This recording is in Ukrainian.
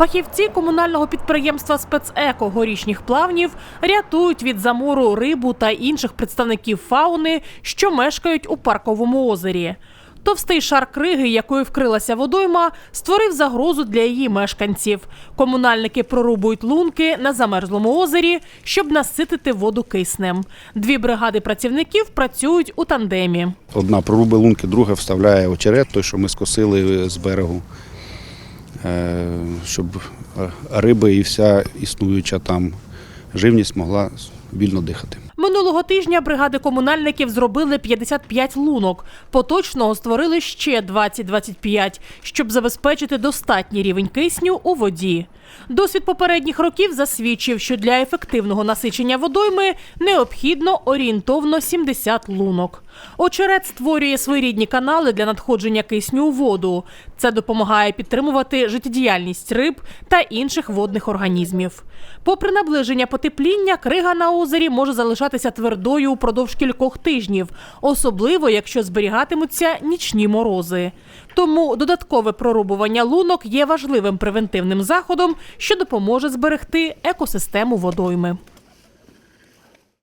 Фахівці комунального підприємства спецеко горішніх плавнів рятують від замору рибу та інших представників фауни, що мешкають у парковому озері. Товстий шар криги, якою вкрилася водойма, створив загрозу для її мешканців. Комунальники прорубують лунки на замерзлому озері, щоб наситити воду киснем. Дві бригади працівників працюють у тандемі. Одна проруби лунки, друга вставляє очерет, той, що ми скосили з берегу, щоб риби і вся існуюча там живність могла вільно дихати. Минулого тижня бригади комунальників зробили 55 лунок. Поточного створили ще 20-25, щоб забезпечити достатній рівень кисню у воді. Досвід попередніх років засвідчив, що для ефективного насичення водойми необхідно орієнтовно 70 лунок. Очерет створює своєрідні канали для надходження кисню у воду. Це допомагає підтримувати життєдіяльність риб та інших водних організмів. Попри наближення потепління, крига на озері може залишатися твердою упродовж кількох тижнів, особливо якщо зберігатимуться нічні морози. Тому додаткове прорубування лунок є важливим превентивним заходом, що допоможе зберегти екосистему водойми.